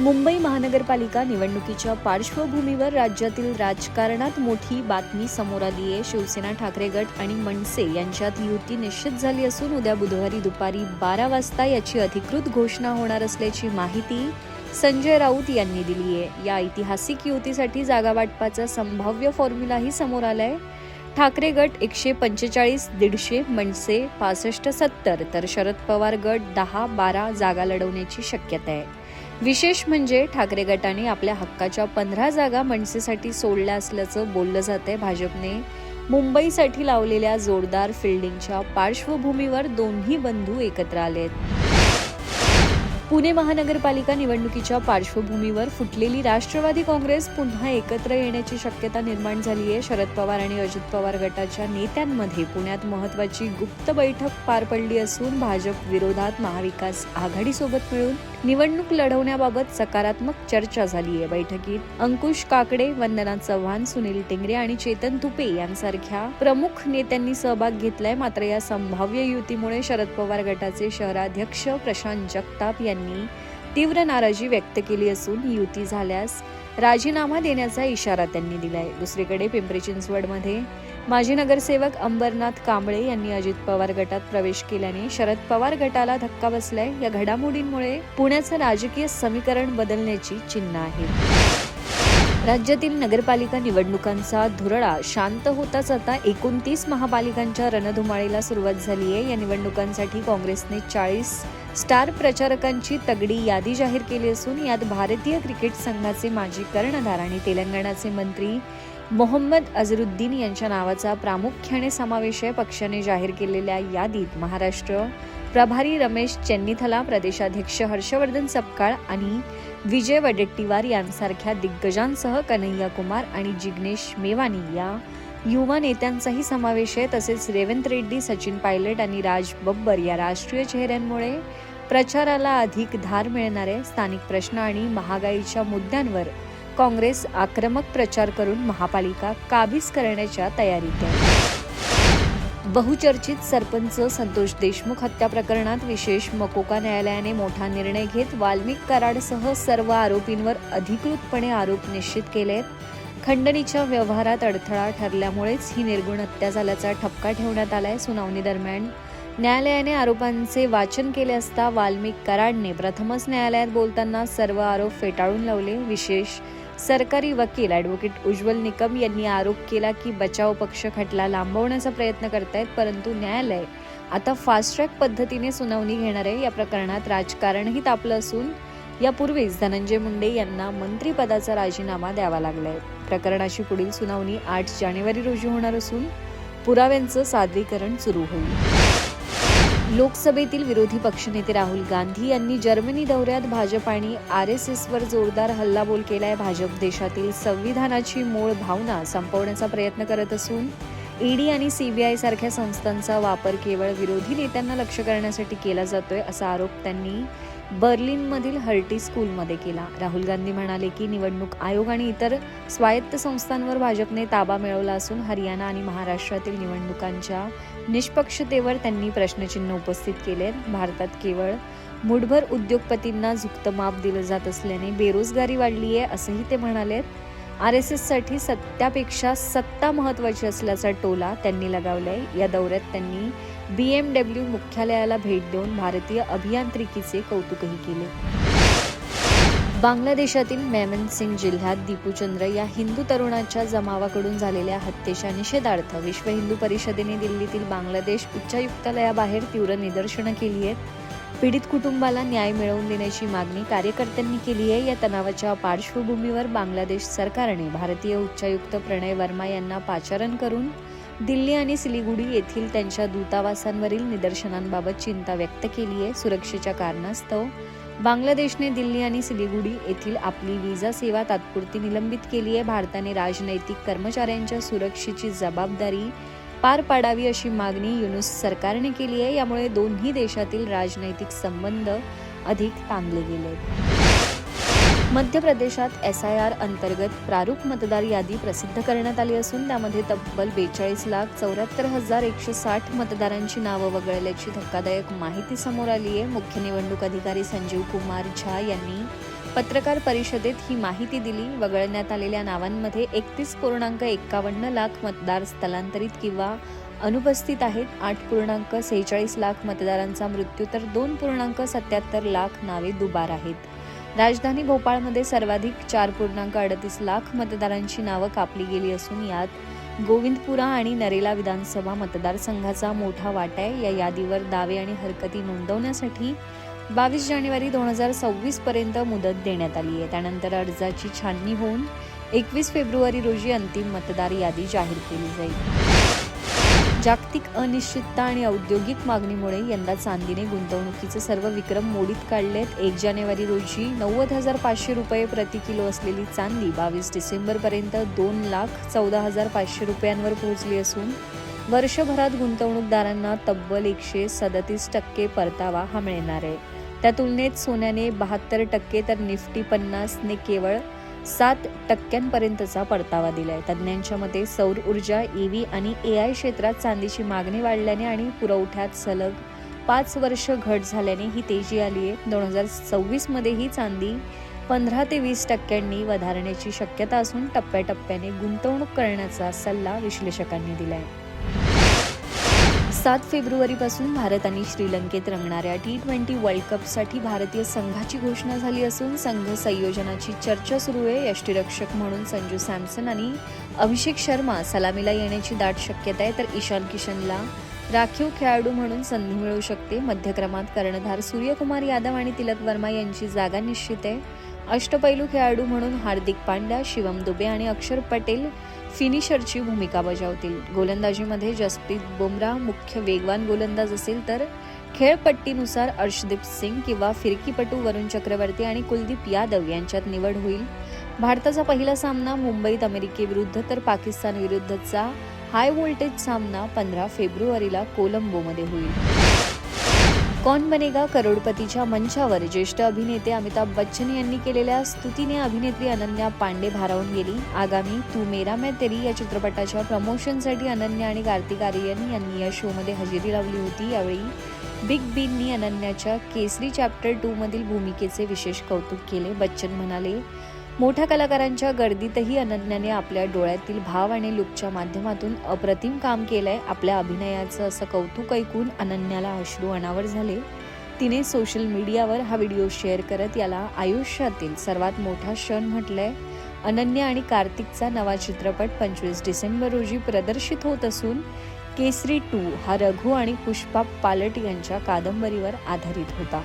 मुंबई महानगरपालिका निवडणुकीच्या पार्श्वभूमीवर राज्यातील राजकारणात मोठी बातमी समोर आली आहे. शिवसेना ठाकरे गट आणि मनसे यांच्यात युती निश्चित झाली असून उद्या बुधवारी दुपारी बारा वाजता याची अधिकृत घोषणा होणार असल्याची माहिती संजय राऊत यांनी दिली आहे. या ऐतिहासिक युतीसाठी जागा वाटपाचा संभाव्य फॉर्म्युलाही समोर आलाय. ठाकरे गट एकशे पंचेचाळीस दीडशे मनसे पासष्ट सत्तर तर शरद पवार गट दहा बारा जागा लढवण्याची शक्यता आहे. विशेष म्हणजे ठाकरे गटाने आपल्या हक्काच्या पंधरा जागा मनसेसाठी सोडल्या असल्याचं बोललं जात आहे भाजपने. मुंबईसाठी लावलेल्या जोरदार फिल्डिंगच्या पार्श्वभूमीवर दोन्ही बंधू एकत्र आलेत. पुणे महानगरपालिका निवडणुकीच्या पार्श्वभूमीवर फुटलेली राष्ट्रवादी काँग्रेस पुन्हा एकत्र येण्याची शक्यता निर्माण झाली आहे शरद पवार आणि अजित पवार गटाच्या नेत्यांमध्ये पुण्यात महत्वाची गुप्त बैठक पार पडली असून भाजप विरोधात महाविकास आघाडीसोबत मिळून निवडणूक लढवण्याबाबत सकारात्मक चर्चा झाली आहे बैठकीत अंकुश काकडे वंदना चव्हाण सुनील टिंगरे आणि चेतन तुपे यांसारख्या प्रमुख नेत्यांनी सहभाग घेतलाय. मात्र या संभाव्य युतीमुळे शरद पवार गटाचे शहराध्यक्ष प्रशांत जगताप यांनी तीव्र नाराजी व्यक्त केली असून युती झाल्यास राजीनामा देण्याचा इशारा त्यांनी दिलाय. दुसरीकडे पिंपरी चिंचवडमध्ये माजी नगरसेवक अंबरनाथ कांबळे यांनी अजित पवार गटात प्रवेश केल्याने शरद पवार गटाला धक्का बसलाय. या घडामोडींमुळे पुण्याचं राजकीय समीकरण बदलण्याची चिन्ह आहेत राज्यातील नगरपालिका निवडणुकांचा धुरळा शांत होताच आता एकोणतीस महापालिकांच्या रणधुमाळीला सुरुवात झाली आहे या निवडणुकांसाठी काँग्रेसने चाळीस स्टार प्रचारकांची तगडी यादी जाहीर केली असून यात भारतीय क्रिकेट संघाचे माजी कर्णधार आणि तेलंगणाचे मंत्री मोहम्मद अझरुद्दीन यांच्या नावाचा प्रामुख्याने समावेश आहे. पक्षाने जाहीर केलेल्या यादीत महाराष्ट्र प्रभारी रमेश चेन्नीथला प्रदेशाध्यक्ष हर्षवर्धन सपकाळ आणि विजय वडेट्टीवार यांसारख्या दिग्गजांसह कन्हैया कुमार आणि जिग्नेश मेवानी या युवा नेत्यांचाही समावेश आहे. तसेच रेवंत रेड्डी सचिन पायलट आणि राज बब्बर या राष्ट्रीय चेहऱ्यांमुळे प्रचाराला अधिक धार मिळणारे स्थानिक प्रश्न आणि महागाईच्या मुद्द्यांवर काँग्रेस आक्रमक प्रचार करून महापालिका काबीज करण्याच्या तयारीत आहे. बहुचर्चित सरपंच संतोष देशमुख हत्या प्रकरणात विशेष मकोका न्यायालयाने मोठा निर्णय घेत वाल्मिक कराडसह सर्व आरोपींवर अधिकृतपणे आरोप निश्चित केले आहेत खंडणीच्या व्यवहारात अडथळा ठरल्यामुळेच ही निर्गुण हत्या झाल्याचा ठपका ठेवण्यात आलाय सुनावणी दरम्यान. न्यायालयाने आरोपांचे वाचन केले असता वाल्मिक कराडने प्रथमच न्यायालयात बोलताना सर्व आरोप फेटाळून लावले. विशेष सरकारी वकील ॲडव्होकेट उज्ज्वल निकम यांनी आरोप केला की बचाव पक्ष खटला लांबवण्याचा प्रयत्न करतायत परंतु न्यायालय आता फास्ट ट्रॅक पद्धतीने सुनावणी घेणार आहे. या प्रकरणात राजकारणही तापलं असून यापूर्वीच धनंजय मुंडे यांना मंत्रिपदाचा राजीनामा द्यावा लागलाय. प्रकरणाची पुढील सुनावणी आठ जानेवारी रोजी होणार असून पुराव्यांचं सादरीकरण सुरू होईल. लोकसभेतील विरोधी पक्षनेते राहुल गांधी यांनी जर्मनी दौऱ्यात भाजप आणि आर एस एसवर जोरदार हल्लाबोल केलाय. भाजप देशातील संविधानाची मूळ भावना संपवण्याचा प्रयत्न करत असून ईडी आणि सीबीआय सारख्या संस्थांचा वापर केवळ विरोधी नेत्यांना लक्ष करण्यासाठी केला जातोय असा आरोप त्यांनी बर्लिनमधील हर्टी स्कूलमध्ये केला. राहुल गांधी म्हणाले की निवडणूक आयोग आणि इतर स्वायत्त संस्थांवर भाजपने ताबा मिळवला असून हरियाणा आणि महाराष्ट्रातील निवडणुकांच्या निष्पक्षतेवर त्यांनी प्रश्नचिन्ह उपस्थित केले. भारतात केवळ मुठभर उद्योगपतींना झुकतं माप दिलं जात असल्याने बेरोजगारी वाढली आहे असंही ते म्हणाले. आर एस एससाठी सत्यापेक्षा सत्ता महत्वाची असल्याचा टोला त्यांनी लगावलाय. या दौऱ्यात त्यांनी बी एम डब्ल्यू मुख्यालयाला भेट देऊन भारतीय अभियांत्रिकीचे कौतुकही केले. बांगलादेशातील मेमनसिंग जिल्ह्यात दीपूचंद्र या हिंदू तरुणाच्या जमावाकडून झालेल्या हत्येच्या निषेधार्थ विश्व हिंदू परिषदेने दिल्लीतील बांगलादेश उच्चायुक्तालयाबाहेर तीव्र निदर्शनं केली आहेत. पीडित कुटुंबाला न्याय मिळवून देण्याची मागणी कार्यकर्त्यांनी केली आहे. या तणावाच्या पार्श्वभूमीवर बांगलादेश सरकारने भारतीय उच्चायुक्त प्रणय वर्मा यांना पाचारण करून दिल्ली आणि सिलिगुडी येथील त्यांच्या दूतावासांवरील निदर्शनांबाबत चिंता व्यक्त केली आहे. सुरक्षेच्या कारणास्तव बांगलादेशने दिल्ली आणि सिलिगुडी येथील आपली विजा सेवा तात्पुरती निलंबित केली आहे. भारताने राजनैतिक कर्मचाऱ्यांच्या सुरक्षेची जबाबदारी पार पाडावी अशी मागणी युनुस सरकारने केली आहे. यामुळे दोन्ही देशातील राजनैतिक संबंध अधिक ताणले गेले मध्य प्रदेशात एस आय आर अंतर्गत प्रारूप मतदार यादी प्रसिद्ध करण्यात आली असून त्यामध्ये तब्बल बेचाळीस लाख चौऱ्याहत्तर हजार एकशे साठ मतदारांची नावं वगळल्याची धक्कादायक माहिती समोर आली आहे. मुख्य निवडणूक अधिकारी संजीव कुमार झा यांनी पत्रकार परिषदेत ही माहिती दिली. वगळण्यात आलेल्या नावांमध्ये एकतीस पूर्णांक एक्कावन्न लाख मतदार स्थलांतरित किंवा अनुपस्थित आहेत. आठ पूर्णांक सेहेचाळीस लाख मतदारांचा मृत्यू तर दोन पूर्णांक सत्याहत्तर लाख नावे दुबार आहेत. राजधानी भोपाळमध्ये सर्वाधिक चार पूर्णांक अडतीस लाख मतदारांची नावं कापली गेली असून यात गोविंदपुरा आणि नरेला विधानसभा मतदारसंघाचा मोठा वाटा आहे. या यादीवर दावे आणि हरकती नोंदवण्यासाठी बावीस जानेवारी दोन हजार सव्वीस पर्यंत मुदत देण्यात आली आहे. त्यानंतर अर्जाची छाननी होऊन एकवीस फेब्रुवारी रोजी अंतिम मतदार यादी जाहीर केली जाईल. जागतिक अनिश्चितता आणि औद्योगिक मागणीमुळे यंदा चांदीने गुंतवणुकीचे सर्व विक्रम मोडीत काढलेत. एक जानेवारी रोजी नव्वद हजार पाचशे रुपये प्रति किलो असलेली चांदी बावीस डिसेंबरपर्यंत दोन लाख चौदा हजार पाचशे रुपयांवर पोहोचली असून वर्षभरात गुंतवणूकदारांना तब्बल एकशे सदतीस टक्के परतावा हा मिळणार आहे. त्या तुलनेत सोन्याने बहात्तर टक्के तर निफ्टी पन्नासने केवळ सात टक्क्यांपर्यंतचा परतावा दिला आहे तज्ज्ञांच्या मते सौर ऊर्जा ईव्ही आणि ए आय क्षेत्रात चांदीची मागणी वाढल्याने आणि पुरवठ्यात सलग पाच वर्ष घट झाल्याने ही तेजी आली आहे. दोन हजार सव्वीसमध्येही चांदी पंधरा ते वीस टक्क्यांनी वधारण्याची शक्यता असून टप्प्याटप्प्याने गुंतवणूक करण्याचा सल्ला विश्लेषकांनी दिला आहे सात फेब्रुवारीपासून भारत आणि श्रीलंकेत रंगणाऱ्या टी ट्वेंटी वर्ल्ड कपसाठी भारतीय संघाची घोषणा झाली असून संघ संयोजनाची चर्चा सुरू आहे. यष्टीरक्षक म्हणून संजू सॅमसन आणि अभिषेक शर्मा सलामीला येण्याची दाट शक्यता आहे. तर ईशान किशनला राखीव खेळाडू म्हणून संधी मिळू शकते. मध्यक्रमात कर्णधार सूर्यकुमार यादव आणि तिलक वर्मा यांची जागा निश्चित आहे. अष्टपैलू खेळाडू म्हणून हार्दिक पांड्या शिवम दुबे आणि अक्षर पटेल फिनिशरची भूमिका बजावतील. गोलंदाजीमध्ये जसप्रीत बुमराह मुख्य वेगवान गोलंदाज असेल तर खेळपट्टीनुसार अर्शदीप सिंग किंवा फिरकीपटू वरुण चक्रवर्ती आणि कुलदीप यादव यांच्यात निवड होईल. भारताचा पहिला सामना मुंबईत अमेरिकेविरुद्ध तर पाकिस्तान विरुद्धचा हाय व्होल्टेज सामना पंधरा फेब्रुवारीला कोलंबोमध्ये होईल. कौन बनेगा करोडपतीच्या मंचावर? ज्येष्ठ अभिनेते अमिताभ बच्चन यांनी केलेल्या स्तुतीने अभिनेत्री अनन्या पांडे भारावून गेली. आगामी तू मेरा मैं तेरी या चित्रपटाच्या प्रमोशनसाठी अनन्या आणि कार्तिक आर्यन यांनी या शोमध्ये हजेरी लावली होती. यावेळी बिग बींनी अनन्याच्या केसरी चॅप्टर टू मधील भूमिकेचे विशेष कौतुक केले. बच्चन म्हणाले मोठ्या कलाकारांच्या गर्दीतही अनन्याने आपल्या डोळ्यातील भाव आणि लुकच्या माध्यमातून अप्रतिम काम केलंय. आपल्या अभिनयाचं असं कौतुक ऐकून अनन्याला अश्रू अनावर झाले. तिने सोशल मीडियावर हा व्हिडिओ शेअर करत याला आयुष्यातील सर्वात मोठा क्षण म्हटलंय. अनन्या आणि कार्तिकचा नवा चित्रपट पंचवीस डिसेंबर रोजी प्रदर्शित होत असून केसरी टू हा रघु आणि पुष्पा पालट यांच्या कादंबरीवर आधारित होता.